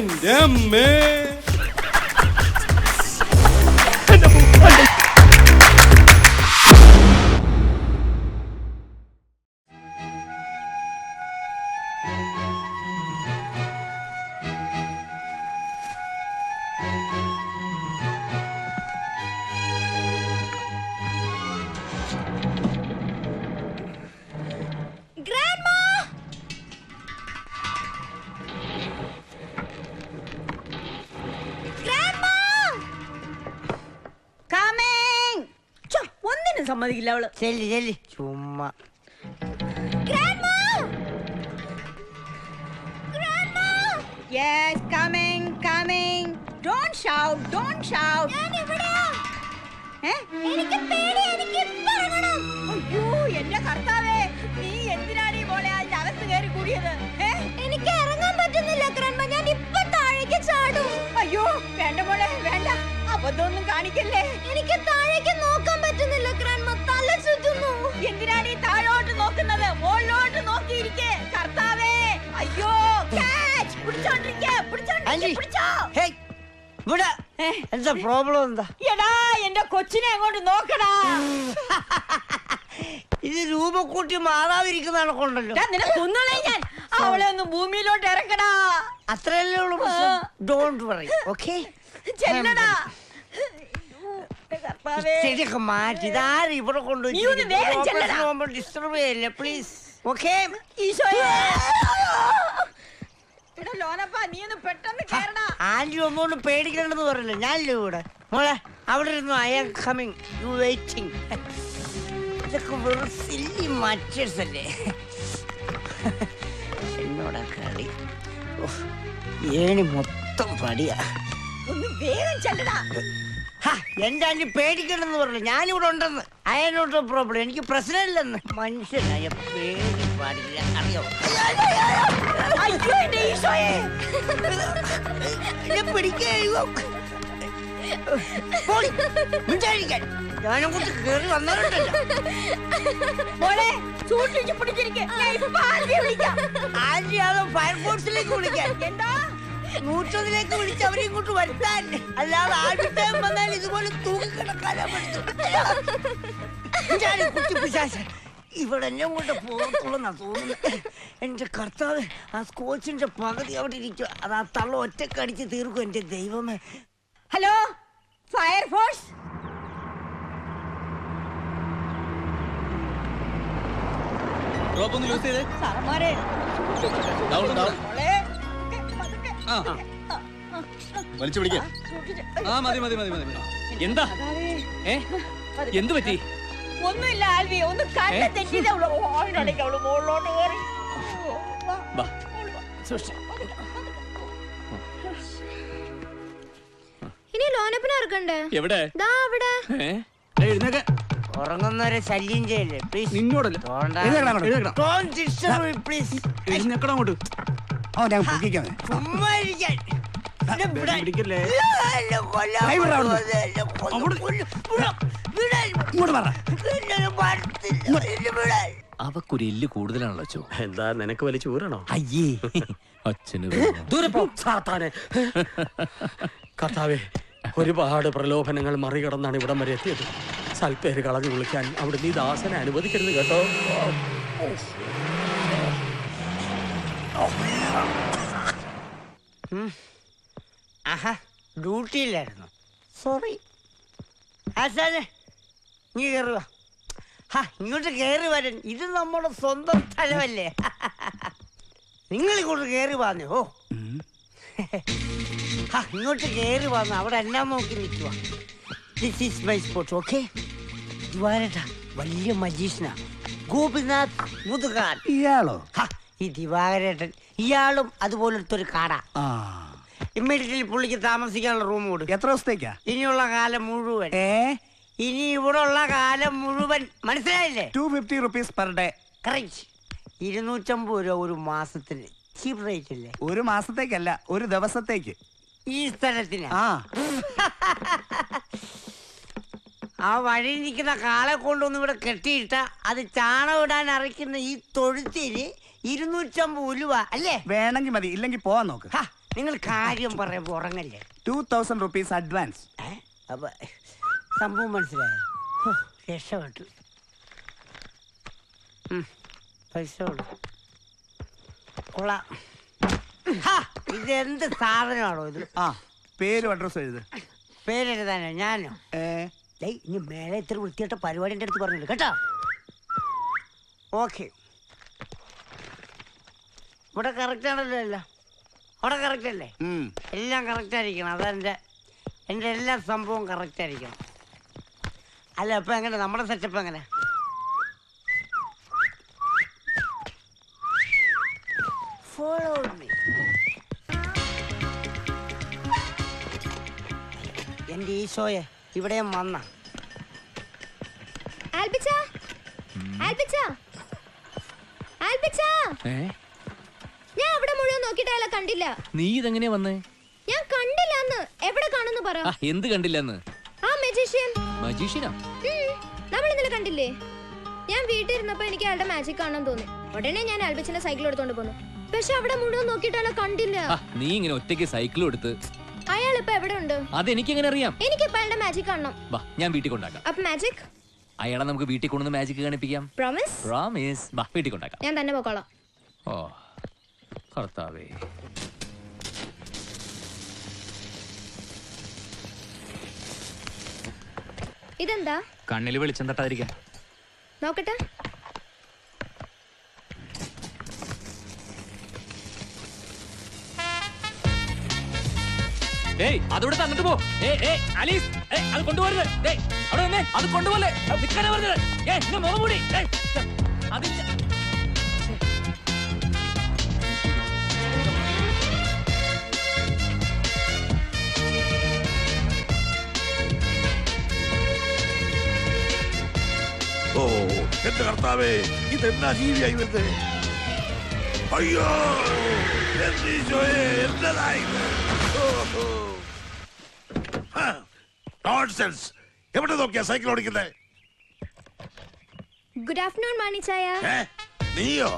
എന്റെ അമ്മേ Grandma! സമ്മതിക്കില്ല അവൾ ചെല്ലി ചെല്ലി ചുമ്മാ Grandma! Grandma! Yes coming coming don't shout don't shout ഞാൻ ഇവിടെയാ. ഏ എനിക്ക് പേടി, എനിക്ക് ഇവിടെ എന്താ പ്രോബ്ലം എന്താ? എടാ എന്റെ കൊച്ചിനെ അങ്ങോട്ട് നോക്കടാ. ഇത് രൂപക്കൂട്ടി മാറാതിരിക്കുന്നതാണ് കൊണ്ടല്ലോ. ഞാൻ നിന്നെ കൊന്നുകളെ ഞാൻ. അവളെ ഒന്ന് ഭൂമിയിലോട്ട് ഇറക്കടാ. അത്രയല്ലേ ഉള്ളൂ ഡോണ്ട് പറയും ഓക്കെ ചെല്ലടാ. ശരിയൊക്കെ മാറ്റി. ഇതാരും ഇവിടെ. കൊണ്ടുപോയി ഡിസ്റ്റർബ് ചെയ്യല്ലേ പ്ലീസ് ഓക്കെ ഈശോയെ. ലോനപ്പാ നീ ഒന്ന് പെട്ടെന്ന് ആന്റി ഒന്നുകൊണ്ട് പേടിക്കണ്ടെന്ന് പറയില്ല ഞാനില്ലേ ഇവിടെ? മോളെ അവിടെ ഇരുന്നു? I am coming you waiting ഇതൊക്കെ വെറും സില്ലി അല്ലേ? എന്നോടൊക്കെ അടി ഏണി മൊത്തം പടിയാ. ഒന്ന് വേഗം എന്റെ അനി പേടിക്കണ്ടെന്ന് പറഞ്ഞു ഞാനിവിടെ ഉണ്ടെന്ന്. അയനോട്ട് പ്രോബ്ലം എനിക്ക് പ്രശ്നമില്ലെന്ന്. മനുഷ്യനായ പേടി. പാടില്ല. അറിയോ? അയ്യോ എന്റെ ഈശോയെ. എന്നെ പിടിക്കേ പോടി, മിണ്ടാതിരിക്കാൻ. ഞാനങ്ങോട്ട് കേറി വന്നവരുണ്ടല്ലോ. മോളെ സൂക്ഷിച്ച് പിടിച്ചിരിക്കെ. അത് ഫയർഫോഴ്സിലേക്ക് വിളിക്കാൻ. എന്താ? നൂറ്റതിലേക്ക് വിളിച്ച് അവരെ ഇങ്ങോട്ട് വരുത്താൻ. അല്ലാതെ ആദ്യത്തെ വന്നാൽ ഇതുപോലെ തൂങ്ങിക്കിടക്കാനാ കുട്ടിപ്പിശാശൻ ഇവിടെ എന്നെ കൊണ്ട് പോകത്തുള്ളെന്നാ തോന്നുന്നത് എന്റെ കർത്താവ് ആ സ്കോച്ചിന്റെ പകുതി അവിടെ ഇരിക്കുക അത് ആ തള്ള ഒറ്റക്കടിച്ച് തീർക്കും എന്റെ ദൈവമേ. Hello fire force? വലിച്ചു പിടിക്കേ. ആ മതി മതി മതി മതി. എന്താ? എന്ത് ഏ? എന്തു പറ്റി? ഒന്നുമില്ല ആൽവി ഒന്ന് കണ്ണ് തെറ്റിയത് അവൾ ഓടിനടക്കി അവൾ മുകളിലോട്ട് കയറി. ഇനി ലോനപ്പിനെ ഇറക്കണ്ടേ എവിടെ? ദാ അവിടെ. എഴുന്നേക്ക്. ഉറങ്ങുന്നവരെ ശല്യം ചെയ്യല്ലേ? പ്ലീസ് നിന്നോടല്ല? എഴുന്നേക്കണം അങ്ങോട്ട്, എഴുന്നേക്കണം. പ്ലീസ് എഴുന്നേക്കണം അങ്ങോട്ട്. ഓ ഞാൻ പൊക്കിക്കാം. ചുമ്മാ ഇരിക്കാൻ. എന്നെ വിടാൻ. പിടിക്കല്ലേ എന്നെ കൊല്ലാൻ എന്നെ കൊല്ലും. ഇങ്ങോട്ട് പറ. അവക്കൊരു എല്ല് കൂടുതലാണല്ലോ അച്ചോ. എന്താ നിനക്ക് വലിയ ചൂരണോ അയ്യേ. അച്ഛന് ദൂരെ പോ. സാത്താനെ. കർത്താവേ ഒരുപാട് പ്രലോഭനങ്ങൾ മറികടന്നാണ് ഇവിടം വരെ എത്തിയത്. സൽപ്പേര് കളഞ്ഞു വിളിക്കാൻ അവിടെ നീ ദാസനെ അനുവദിക്കരുത് കേട്ടോ. ആഹാ ഡ്യൂട്ടിയിലായിരുന്നു. സോറി ആശാനെ നീ കയറുക ഇങ്ങോട്ട് കയറി വരൻ. ഇത് നമ്മുടെ സ്വന്തം സ്ഥലമല്ലേ? നിങ്ങൾ ഇങ്ങോട്ട് കയറി വന്നു ഓ. ഇങ്ങോട്ട് കയറി വന്നു. അവിടെ എല്ലാം നോക്കി നിൽക്കുക. This is my spot okay ദിവാരട്ട വലിയ മജീഷനാ ഗോപിനാഥ് മുതുകാൻ. ഇയാളോ? ഈ ദിവാകരേട്ടൻ ഇയാളും അതുപോലത്തെ ഒരു കാടാ ഇമ്മീഡിയറ്റ്ലി പുള്ളിക്ക് താമസിക്കാനുള്ള റൂം കൊടുക്കും എത്ര ദിവസത്തേക്കാ? ഇനിയുള്ള കാലം മുഴുവൻ. ഏ? ഇനി ഇവിടെ ഉള്ള കാലം മുഴുവൻ മനസ്സിലായില്ലേ? Two fifty rupees per day correct ഇരുന്നൂറ്റമ്പത് രൂപ ഒരു മാസത്തിന്. ചീപ്പ് റേറ്റ് അല്ലേ? ഒരു മാസത്തേക്കല്ല ഒരു ദിവസത്തേക്ക്. ഈ സ്ഥലത്തിന്? ആ. ആ വഴി നിൽക്കുന്ന കാളെ കൊണ്ടൊന്ന് ഇവിടെ കെട്ടിയിട്ട അത് ചാണകം ഇടാൻ അരയ്ക്കുന്ന ഈ തൊഴുത്തിന് ഇരുന്നൂറ്റമ്പത് രൂപ അല്ലേ? വേണമെങ്കിൽ മതി ഇല്ലെങ്കിൽ പോവാൻ നോക്ക്. നിങ്ങൾ കാര്യം പറയുമ്പോ ഉറങ്ങല്ലേ? Two thousand rupees advance? അപ്പൊ സംഭവം മനസ്സിലായോ? രക്ഷപ്പെട്ടു. പൈസ കൊള്ള. ഹാ, ഇതെന്ത് സാധനമാണോ ഇത്? ആ പേരും അഡ്രസ്സ് എഴുത്. പേരെഴുതാനോ? ഞാനോ? ഏയ് ഇനി മേലെ ഇത്ര വൃത്തിയായിട്ട പരിപാടിന്റെ അടുത്ത് പറഞ്ഞില്ല കേട്ടോ. ഓക്കെ. ഇവിടെ കറക്റ്റ് ആണല്ലോ എല്ലാം. അവിടെ കറക്റ്റ് അല്ലേ? എല്ലാം കറക്റ്റ് ആയിരിക്കണം. അതെന്റെ എന്റെ എല്ലാ സംഭവവും കറക്റ്റ് ആയിരിക്കണം. അല്ല അപ്പൊ എങ്ങനെ? നമ്മുടെ സെറ്റപ്പ് എങ്ങനെ? ഫോളോ മീ എന്റെ ഈശോയെ ഇവിടെയും വന്ന. ആൽബിച്ച? ആൽബിച്ച? ആൽബിച്ച? ഏ? ഞാൻ അവിടെ മുഴുവൻ നോക്കിയിട്ട് അയാളെ കണ്ടില്ല. നീ ഇതെങ്ങനെയാ വന്നേ? ഞാൻ കണ്ടില്ലന്ന് എവിടെ കാണുന്നു പറ. എന്ത് കണ്ടില്ലെന്ന് മെജീഷ്യൻ മജീഷ്യനാ നമ്മൾ ഇന്നലെ കണ്ടില്ലേ? ഞാൻ വീട്ടിൽ ഇരുന്നപ്പോ എനിക്ക് അയാളുടെ മാജിക് കാണാൻ തോന്നി. ഉടനെ ഞാൻ ആൽബിച്ചിന്റെ സൈക്കിൾ എടുത്തോണ്ട് പോന്നു. പക്ഷെ അവിടെ മുഴുവൻ നോക്കിയിട്ട് കണ്ടില്ല. നീ ഇങ്ങനെ ഒറ്റയ്ക്ക് സൈക്കിൾ എടുത്ത്. അയാൾ ഇപ്പൊ എവിടെ ഉണ്ട്? അതെനിക്കെങ്ങനെ അറിയാം? എനിക്ക് ഇപ്പൊ അയാളുടെ മാജിക് കാണണം. വാ ഞാൻ വീട്ടിൽ കൊണ്ടാക്കാം അപ്പൊ മാജിക് അയാളെ നമുക്ക് വീട്ടിൽ കൊണ്ടുവന്ന് മാജിക് കാണിപ്പിക്കാം. പ്രോമിസ് പ്രോമിസ് വാ വീട്ടിൽ കൊണ്ടാക്കാം ഞാൻ തന്നെ പോക്കോളാം. ഓ കർത്താവേ. ഇതെന്താ? കണ്ണിൽ വെളിച്ചം തട്ടാതിരിക്കാൻ. നോക്കട്ടെ. ഏയ് അതോടെ തന്നിട്ട് പോ. ഏയ് ഏയ് അലീസ് ഏയ് അത് കൊണ്ടുപോകരുത്. ഏയ് അവിടെ നിന്നേ അത് കൊണ്ടുപോലെ നിൽക്കാനാ പറഞ്ഞത്. ഏയ് മുഖം മൂടി. ഏയ് അതിന്റെ എന്റെ കർത്താവേ ഇതെന്നാ ജീവിയായി വരുന്നത് അയ്യോ എന്റെ ഈശോയെ, എന്റേതായി. ഓ, ഓ. ഹ, nonsense. എവിടെ നോക്കിയാ സൈക്കിൾ ഓടിക്കുന്നേ ഗുഡ് ആഫ്റ്റർനൂൺ മാണിച്ചായ ഏ നീയോ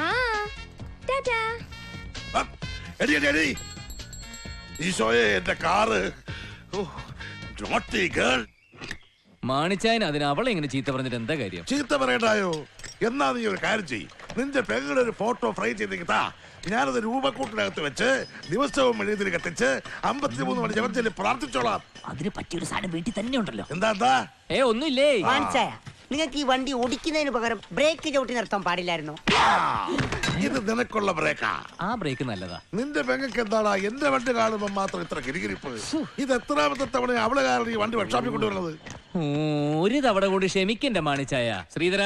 ആ ടാറ്റാ ഹ, എടി എടി എടി ഈശോയെ എന്റെ കാറ് ഓ, naughty girl. മാണിച്ചായൻ അതിന് അവളെ ഇങ്ങനെ ചീത്ത പറഞ്ഞിട്ട് എന്താ കാര്യം? ചീത്ത പറയണ്ടായോ? എന്നാ നീ ഒരു കാര്യം ചെയ് നിന്റെ പെങ്ങളുടെ ഒരു ഫോട്ടോ ഫ്രൈ ചെയ്ത് താ. ഞാനത് രൂപക്കൂട്ടിനകത്ത് വെച്ച് ദിവസവും എഴുതി കത്തിച്ച് അമ്പത്തിമൂന്ന് മണി ജപത്തിൽ പ്രാർത്ഥിച്ചോളാം. അതിന് പറ്റിയൊരു സാധനം വീട്ടിൽ തന്നെ ഉണ്ടല്ലോ. എന്താ എന്താ? ഏ ഒന്നുമില്ലേ? മാണിച്ചായ നിങ്ങൾക്ക് ഈ വണ്ടി ഓടിക്കുന്നതിന് പകരം ബ്രേക്ക് ചവിട്ടി നിർത്താൻ പാടില്ലായിരുന്നു. ഇത് നിനക്കുള്ള ബ്രേക്കാ. ആ ബ്രേക്ക് നല്ലതാ. നിന്റെ പെങ്ങൾക്ക് എന്താടാ? എന്റെ വണ്ടി കാണുമ്പോൾ മാത്രം ഇത്ര കിരികിരിപ്പ്. ഇത് എത്രാമത്തെ തവണ അവളെ കാരണം ഈ വണ്ടി വർക്ക്ഷോപ്പിൽ കൊണ്ടുവരുന്നത്? ഒരു തവണ കൊണ്ട് ക്ഷമിക്കണ്ട മാണിച്ചായ. ശ്രീധര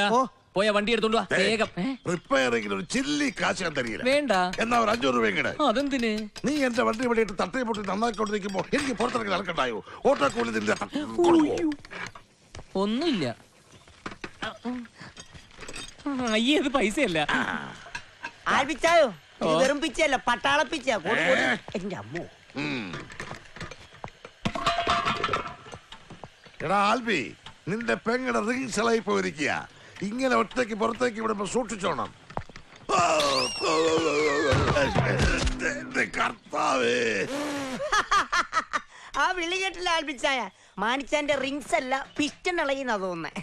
പോയ വണ്ടി എടുത്തോണ്ട് വാ വേഗം? റിപ്പയറിംഗിന് ഒരു ചില്ലി കാശ് ഞാൻ തരികയില്ല. വേണ്ട. എന്നാ ഒരു അഞ്ഞൂറ് രൂപയും കിട. അതെന്തിന്? നീ എന്റെ വണ്ടി ഇവിടെ ഇട്ട് തട്ടി പൊട്ടി നന്നാക്കിക്കൊണ്ടിരിക്കുമ്പോ എനിക്ക് പുറത്തിറങ്ങി നടക്കണ്ടായോ? ഓട്ടോ കൂലി? ഒന്നുമില്ല. അയ്യേ അത് പൈസയല്ല. വെറും പിച്ചല്ല പട്ടാള പിച്ച കൊടു, കൊടു. ഏ. എന്റെ അമ്മോ. എടാ ആൽബി നിന്റെ പെങ്ങടെ റിംഗ് ഇളകി പോയിരിക്കുക ഇങ്ങനെ ഒറ്റയ്ക്ക് പുറത്തേക്ക് വിടുമ്പോ സൂക്ഷിച്ചോണം. കർത്താവേ. ആ വിളി കേട്ടില്ല ആൽബിച്ചായ മാണിച്ചാന്റെ റിങ്സ് അല്ല പിസ്റ്റൺ ഇളകിന്നാ തോന്നുന്നേ.